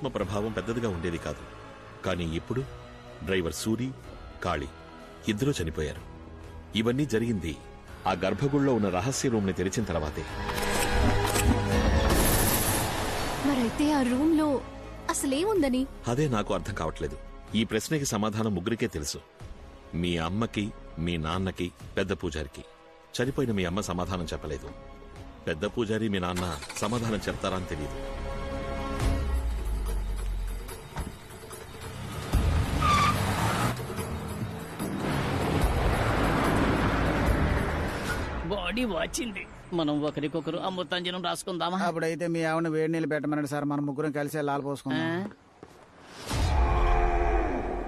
ఆత్మ ప్రభావం పెద్దదిగా ఉండేది కాదు. కానీ ఇప్పుడు డ్రైవర్ సూరి కాళి ఇద్దరూ చనిపోయారు. ఇవన్నీ జరిగింది ఆ గర్భగుడిలో ఉన్న రహస్య రూమ్ని తెరిచిన తర్వాతే. మరైతే ఆ రూమ్లో అసలేముందని? అదే నాకు అర్థం కావట్లేదు. ఈ ప్రశ్నకి సమాధానం ముగ్గురికే తెలుసు. మీ అమ్మకి మీ నాన్నకి పెద్ద పూజారికి. చనిపోయిన మీ అమ్మ సమాధానం చెప్పలేదు. పెద్ద పూజారి మీ నాన్న సమాధానం చెప్తారా అని తెలియదు బాడీ వచ్చింది మనం ఒకరికొకరు అమృతాంజనం రాసుకుందామా? అప్పుడైతే మీ ఆవిడ వేడి నీళ్ళు పెట్టమన్నాడు సార్. మన ముగ్గురం కలిసి లాల్? పోసుకుందాం.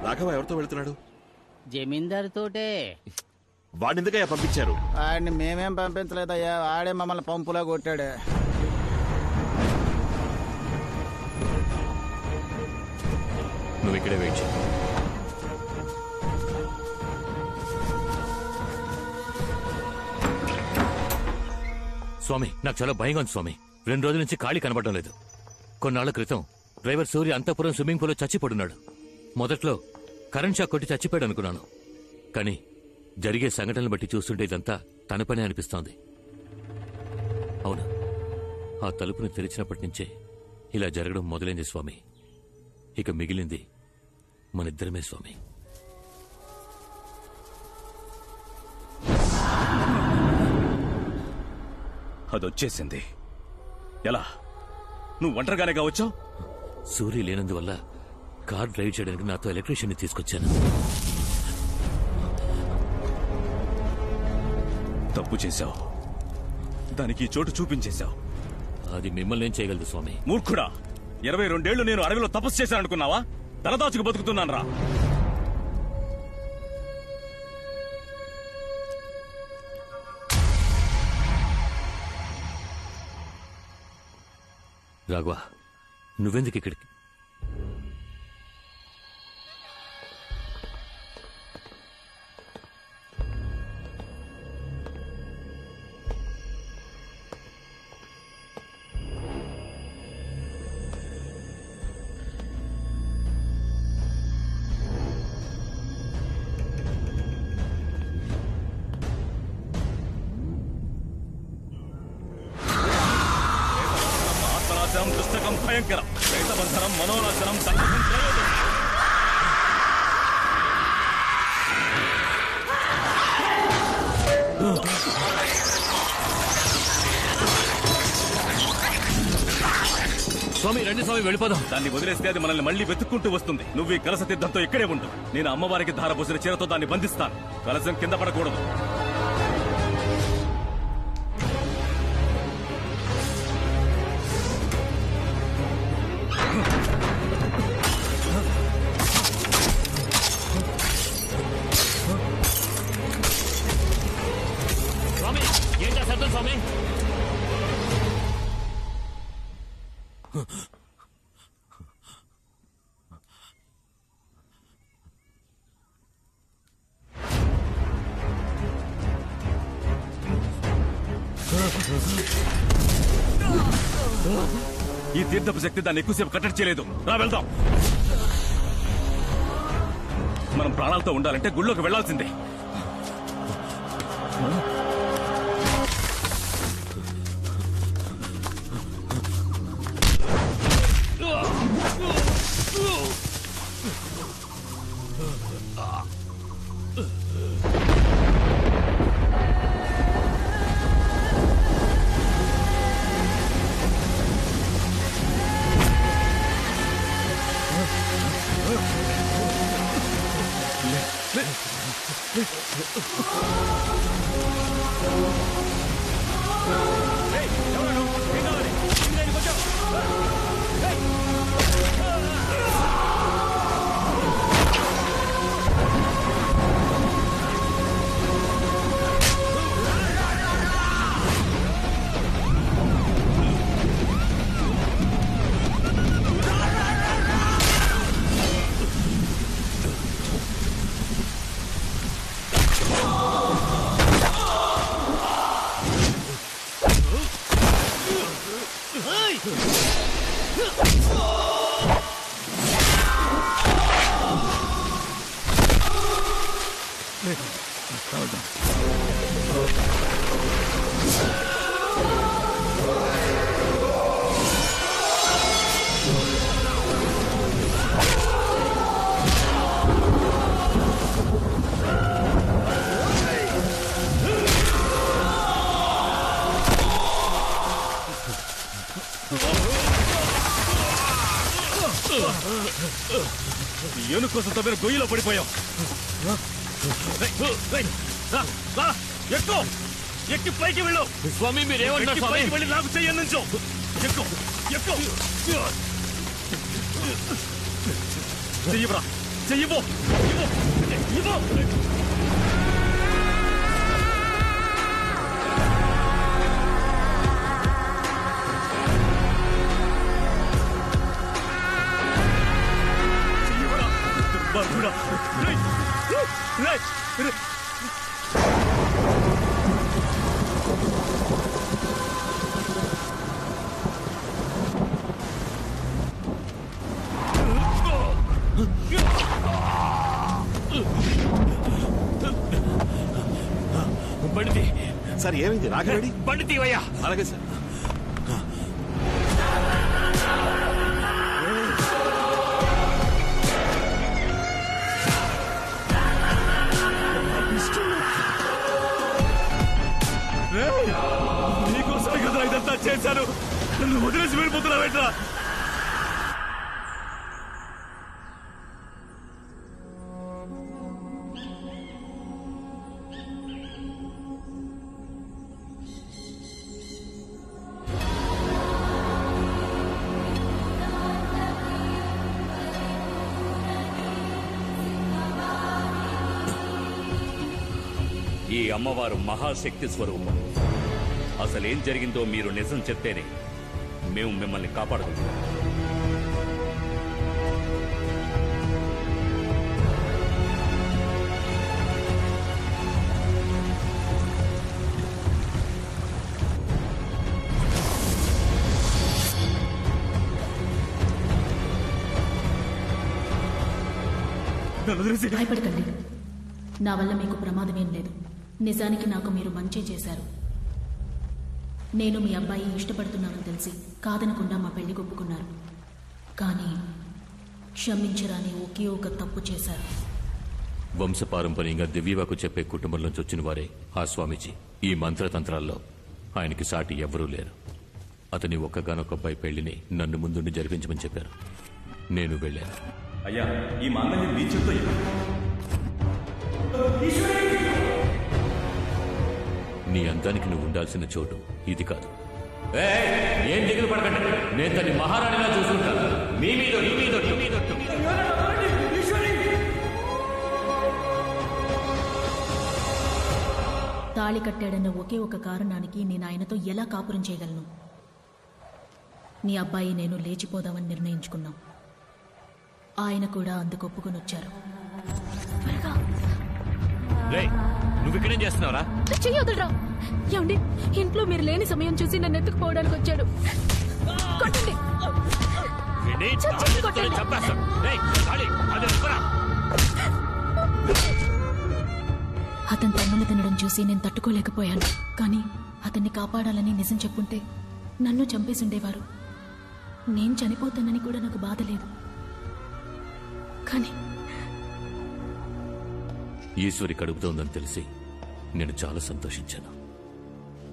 రాఘవ ఎవరితో వెళ్తున్నాడు? జమీందారు తోటే వాడినిందుకయ్యా పంపించారు? ఆడిని మేమేం పంపించలేదయ్యా. ఆడే మమ్మల్ని పంపులా కొట్టాడు. నువ్వు ఇక్కడే వెయిట్ చేయి. స్వామి నాకు చాలా భయంగా ఉంది స్వామి. రెండు రోజుల నుంచి ఖాళీ కనబడడం లేదు. కొన్నాళ్ళ క్రితం డ్రైవర్ సూర్య అంతఃపురం స్విమ్మింగ్ పూల్లో చచ్చిపడున్నాడు మొదట్లో కరెంట్ షాక్ కొట్టి చచ్చిపోయాడు అనుకున్నాను. కానీ జరిగే సంఘటనలు బట్టి చూస్తుంటే ఇదంతా తన పనే అనిపిస్తోంది. అవును. ఆ తలుపుని తెరిచినప్పటి నుంచే ఇలా జరగడం మొదలైంది స్వామి. ఇక మిగిలింది మనిద్దరమే స్వామి. అదొచ్చేసింది. ఎలా? నువ్వు ఒంటరిగానే వచ్చావు సూర్య లేనందువల్ల కార్ డ్రైవ్ చేయడానికి నాతో ఎలక్ట్రీషియన్ తీసుకొచ్చాను. తప్పు చేశావు. దానికి చోటు చూపించేశావు. అది మిమ్మల్ని ఏం చేయగలదు స్వామి. మూర్ఖుడా! ఇరవై రెండేళ్ళు నేను అడవిలో తపస్సు చేశాను అనుకున్నావా తలదాచుకు బతుకుతున్నాను రా రాఘవా నువ్వెందుకు ఇక్కడికి? స్వామి రండి స్వామి వెళ్ళిపోదాం. దాన్ని వదిలేస్తే అది మనల్ని మళ్ళీ వెతుక్కుంటూ వస్తుంది. నువ్వు ఈ కలస తీర్థంతో ఇక్కడే ఉండు. నేను అమ్మవారికి ధారపోసిన చీరతో దాన్ని బంధిస్తాను. కలసం కింద పడకూడదు. ఈ తీర్థపు శక్తి దాన్ని ఎక్కువసేపు కట్టడి చేయలేదు. రా వెళ్దాం. మనం ప్రాణాలతో ఉండాలంటే గుళ్ళోకి వెళ్ళాల్సిందే. Oh, my God. ఏనుగు కోసం తవ్విన గొయ్యిలో పడిపోయాం రా, ఎక్కు పైకి వెళ్ళు. స్వామి మీరేమంటారు ఎక్కి స్వామి? వెళ్ళి నాకు చెయ్యి నుంచో ఎక్కు ఎక్కు. చెయ్యబరా చెయ్యబో ఇవ్వు చెయ్యబరా రేయ్ రేయ్ బండి సార్ ఏమైంది? రాఘవేడి బండి తీవయ్యా అలాగే సార్. చేశాను. నన్ను వదిలేసి వెళ్ళిపోతున్నావేట్రా ఈ అమ్మవారు మహాశక్తి స్వరూపం. అసలేం జరిగిందో మీరు నిజం చెప్తేనే మేము మిమ్మల్ని కాపాడగలుగుతాం భయపడకండి. నా వల్ల మీకు ప్రమాదమేం లేదు. నిజానికి నాకు మీరు మంచి చేశారు. నేను మీ అబ్బాయి ఇష్టపడుతున్నానని తెలిసి కాదనకుండా మా పెళ్ళి ఒప్పుకున్నారు కానీ క్షమించరాని ఒకే ఒక తప్పు చేశారు. వంశపారంపర్యంగా దివ్యవాకు చెప్పే కుటుంబంలోంచి వచ్చిన వారే ఆ స్వామీజీ. ఈ మంత్రతంత్రాల్లో ఆయనకి సాటి ఎవ్వరూ లేరు. అతని ఒక్కగానొక్క అబ్బాయి పెళ్ళిని నన్ను ముందుండి జరిపించమని చెప్పారు. నేను వెళ్ళాను. అయ్యా ఈ మాంగళ్యం మీ ఇవ్వండి. నీ అందానికి నువ్వు ఉండాల్సిన చోటు ఇది కాదు. ఏయ్, ఏం దిగులు పడకండి. నేను తన్ని మహారాణిలా చూసుకుంటాను మీ మీద మీ మీద మీ మీద. తాళి కట్టాడన్న ఒకే ఒక కారణానికి నేను ఆయనతో ఎలా కాపురం చేయగలను? నీ అబ్బాయి నేను లేచిపోదామని నిర్ణయించుకున్నాం. ఆయన కూడా అందుకు ఒప్పుకొని వచ్చారు. నువ్వు ఇక్కడేం చేస్తున్నావురా? చెయ్యొద్దురా ఏమండి ఇంట్లో మీరు లేని సమయం చూసి నన్ను ఎత్తుకుపోవడానికి వచ్చాడు. కొట్టండి. అతను తన్నులు తినడం చూసి నేను తట్టుకోలేకపోయాను. కానీ అతన్ని కాపాడాలని నిజం చెప్పుంటే నన్ను చంపేసి ఉండేవారు నేను చనిపోతానని కూడా నాకు బాధ లేదు. కానీ ఈశ్వరి కడుపుతోందని తెలిసి నేను చాలా సంతోషించాను.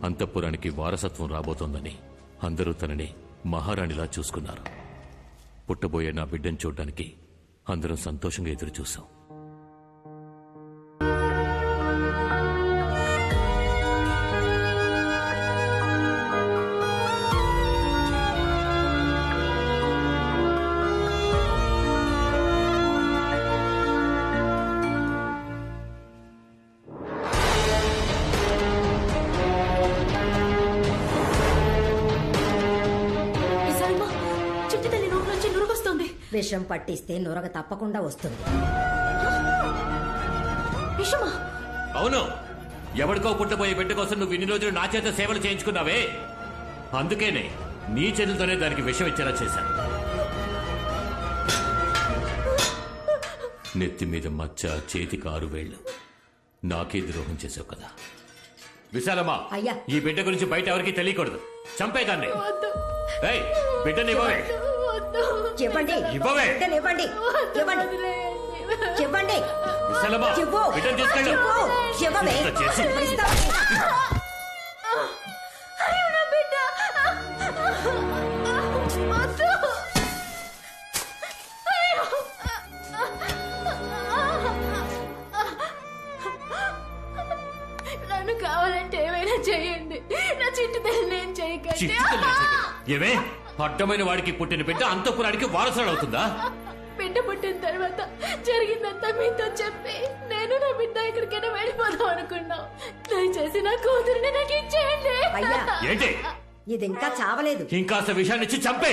అంతఃపురానికి వారసత్వం రాబోతోందని అందరూ తనని మహారాణిలా చూసుకున్నారు. పుట్టబోయే నా బిడ్డను చూడడానికి అందరం సంతోషంగా ఎదురుచూశాం. విషం పట్టిస్తే నురగ తప్పకుండా వస్తుంది. విషమా? అవును. ఎవరికో పుట్టబోయే బిడ్డ కోసం నువ్వు ఇన్ని రోజులు నా చేత సేవలు చేయించుకున్నావే? అందుకేనే నీ చేతులతోనే దానికి విషం ఇచ్చేలా చేశాను నెత్తి మీద మచ్చ చేతికి ఆరు వేళ్ళు. నాకే ద్రోహం చేసావు కదా. విశాలమ్మా అయ్యా. ఈ బిడ్డ గురించి బయట ఎవరికి తెలియకూడదు. చంపేదాన్ని. ఏయ్, బిడ్డని ఇవ్వవే. చెప్పండి ఇవ్వండి. చెప్పండి నన్ను కావాలంటే ఏమైనా చేయండి. నా చిట్టు తల్లి నేను చేయకండి అడ్డమైన వాడికి పుట్టిన బిడ్డ అంతపురానికి వారసుడు అవుతుందా బిడ్డ పుట్టిన తర్వాత జరిగిందంతా మీతో చెప్పి నేను నా బిడ్డ ఎక్కడికైనా వెళ్ళిపోదాం అనుకున్నాం. దయచేసి నా కూతురిని నాకు ఇచ్చేయండి. అయ్యా. ఏంటి? ఇది ఇంకా చావలేదు. ఇంకాస్త విషయాన్ని ఇచ్చి చంపే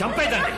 చంపేదండి.